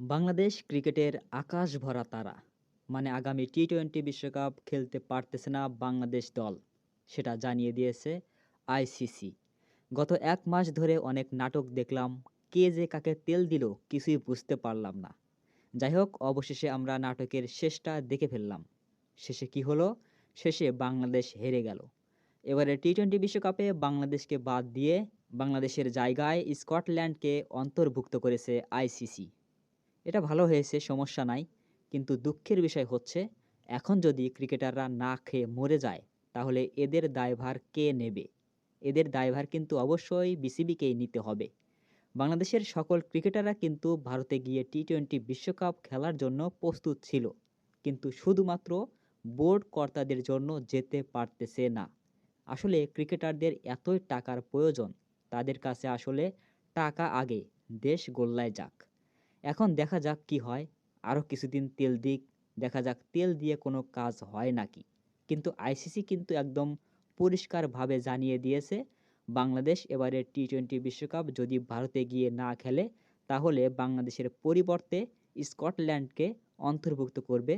বাংলাদেশ ক্রিকেটের আকাশ ভরা তারা। মানে আগামী টি টোয়েন্টি বিশ্বকাপ খেলতে পারতেছে না বাংলাদেশ দল, সেটা জানিয়ে দিয়েছে আইসিসি গত এক মাস ধরে অনেক নাটক দেখলাম, কে যে কাকে তেল দিল কিছুই বুঝতে পারলাম না। যাই হোক, অবশেষে আমরা নাটকের শেষটা দেখে ফেললাম। শেষে কি হলো? শেষে বাংলাদেশ হেরে গেল। এবারে টি টোয়েন্টি বিশ্বকাপে বাংলাদেশকে বাদ দিয়ে বাংলাদেশের জায়গায় স্কটল্যান্ডকে অন্তর্ভুক্ত করেছে আইসিসি এটা ভালো হয়েছে, সমস্যা নাই। কিন্তু দুঃখের বিষয় হচ্ছে, এখন যদি ক্রিকেটাররা না খেয়ে মরে যায়, তাহলে এদের দায়ভার কে নেবে? এদের দায়ভার কিন্তু অবশ্যই বিসিবিকেই নিতে হবে। বাংলাদেশের সকল ক্রিকেটাররা কিন্তু ভারতে গিয়ে টি টোয়েন্টি বিশ্বকাপ খেলার জন্য প্রস্তুত ছিল। কিন্তু শুধুমাত্র বোর্ড কর্তাদের জন্য যেতে পারতেছে না। আসলে ক্রিকেটারদের এতই টাকার প্রয়োজন, তাদের কাছে আসলে টাকা আগে, দেশ গোল্লায় যাক। এখন দেখা যাক কি হয়। আরও কিছুদিন তেল দিক, দেখা যাক তেল দিয়ে কোনো কাজ হয় নাকি। কিন্তু আইসিসি কিন্তু একদম পরিষ্কারভাবে জানিয়ে দিয়েছে, বাংলাদেশ এবারে টি টোয়েন্টি বিশ্বকাপ যদি ভারতে গিয়ে না খেলে, তাহলে বাংলাদেশের পরিবর্তে স্কটল্যান্ডকে অন্তর্ভুক্ত করবে